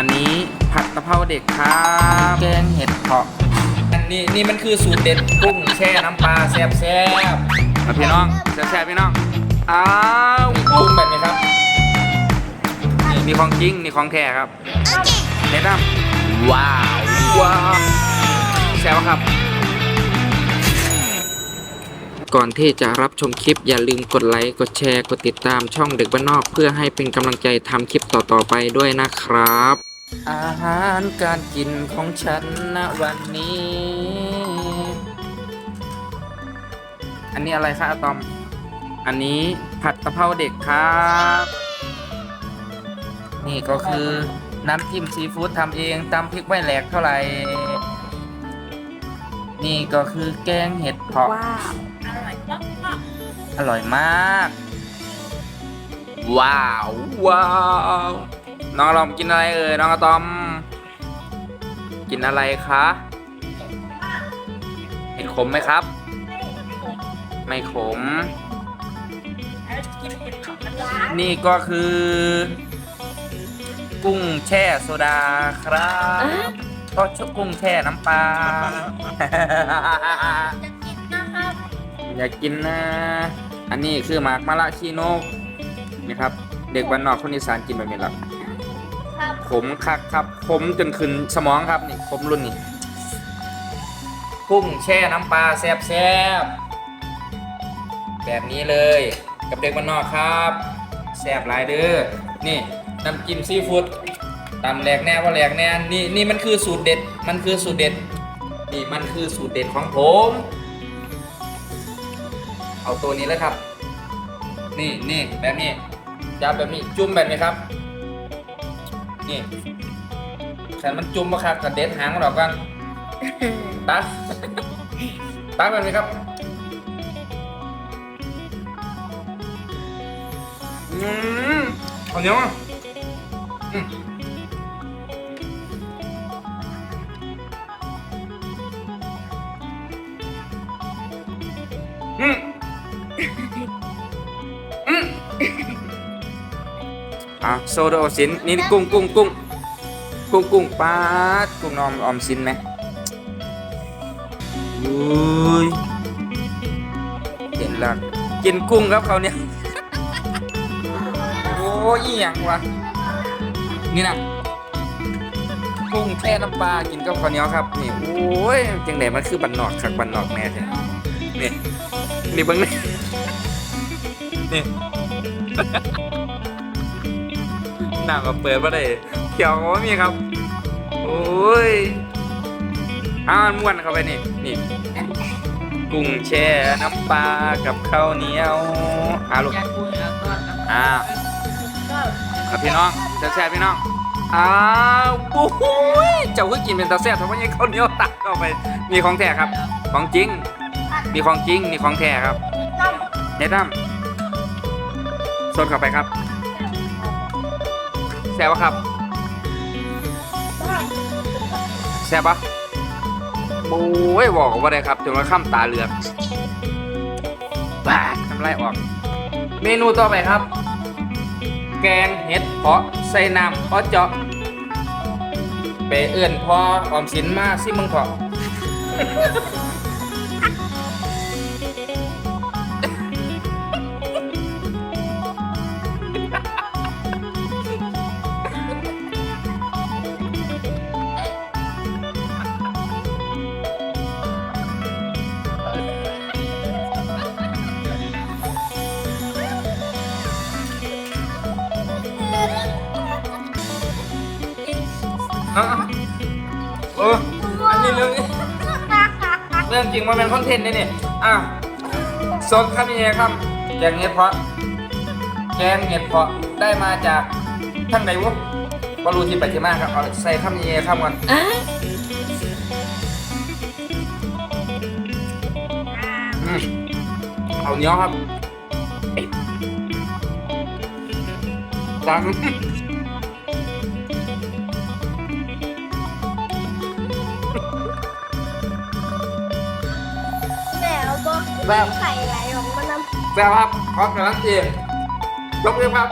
อันนี้ผัดกะเพราเด็กครับแกงเห็ดเผาะอันนี้นี่มันคือสูตรเด็ดกุ้งแช่น้ำปลาแซ่บแซ่บมาพี่น้องแซ่บๆพี่น้องอ้าวๆกุ้งแบบนี้ครับนี่มีของจริงนี่ของแท้ครับเด็ดน้ว้าวำว้าวแซ่บครับก่อนที่จะรับชมคลิปอย่าลืมกดไลค์ กดแชร์ กดติดตามช่องเด็กบ้านนอก เพื่อให้เป็นกำลังใจทำคลิปต่อๆไปด้วยนะครับ อาหารการกินของฉันณวันนี้ อันนี้อะไรครับอะตอม อันนี้ผัดกะเพราเด็กครับ นี่ก็คือน้ำจิ้มซีฟู้ดทำเองตำพริกไม่แหลกเท่าไหร่ นี่ก็คือแกงเห็ดเผาะว้าวอร่อยมากว้าว ว้าว น้องลองกินอะไรเอ่ยน้องอะตอม กินอะไรคะเห็ดขมไหมครับ ไม่ขม นี่ก็คือ กุ้งแช่โซดาครับก็ชอบกุ้งแช่น้ำปลาอยากกินนะ อันนี้คือหมากมะละขี้นกนี่ครับ เด็กวันนอกคนอีสานกินแบบนี้หรอ ขมคักครับขมจนขึ้นสมองครับนี่ขมรุ่นนี้กุ้งแช่น้ำปลาแซ่บแซบๆแบบนี้เลยกับเด็กวันนอกครับแซ่บหลายเด้อนี่น้ำจิ้มซีฟู้ดตำแหลกแน่ว่าแหลกแน่นี่นี่มันคือสูตรเด็ดมันคือสูตรเด็ดนี่มันคือสูตรเด็ดของผม เอาตัวนี้เลยครับ นี่นี่แบบนี้จับแบบนี้จุ่มแบบนี้ครับ นี่ฉันมันจุ่มมาครับกระเด็ดหางมันออกกันตักตักแบบนี้ครับอืมเอาเหนียวอะอืมอืม อะโซโดออมสินนี่กุ้งกุ้งกุ้งกุ้งกุ้งปลาดกุ้งนอมออมสินไหมอุ้ยเห็นแล้วกินกุ้งครับเขาเนี่ยโอ้ยอหย่างวะนี่นะกุ้งแช่น้ำปลากินกับข้าวเหนียวครับนี่โอ้ยจังไหนมันคือบันนอกคักบันนอกแน่ใช่นี่นี่เบิ้งนี่นี่ นังก็เปิดมาได้เขียวก็ไม่มีครับ โอ้ยอ้าวม้วนเข้าไปนี่นี่กุ้งแช่น้ำปลากับข้าวเหนียวอ่าลูกอ่าครับพี่น้องแซ่บๆพี่น้องอ้าวโอ้ยเจ้าก็กินเป็นตาแซ่บทำไมยังข้าวเหนียวตักเข้าไปมีของแท้ครับ ของจริง มีของจริงมีของแท้ครับเนตั้มสดเข้าไปครับ แซ่บปะครับแซ่บปะโอ้ยบอกว่าได้ครับจนว่าข้ามตาเหลือกบ้าทำไรออก เมนูต่อไปครับ แกงเห็ดเพาะใส่น้ำเพาะเจาะไปเอื่อนพอออมสินมาสิมึงเถอะ อะเอออันนี้เรื่องเรื่องจริงมันเป็นคอนเทนต์นี่นี่อะสดครับนี่ครับแกงเห็ดเพาะแกงเห็ดเพาะได้มาจากทั้งใดวะบอรู้ที่ไปที่มาครับเอาใส่ข้ามนี้ข้ามกันอืมเอาเนี้ยครับจัง แบบใส่ไหลของมันน้ำ แซ่บครับขอการันตียกเลยครับ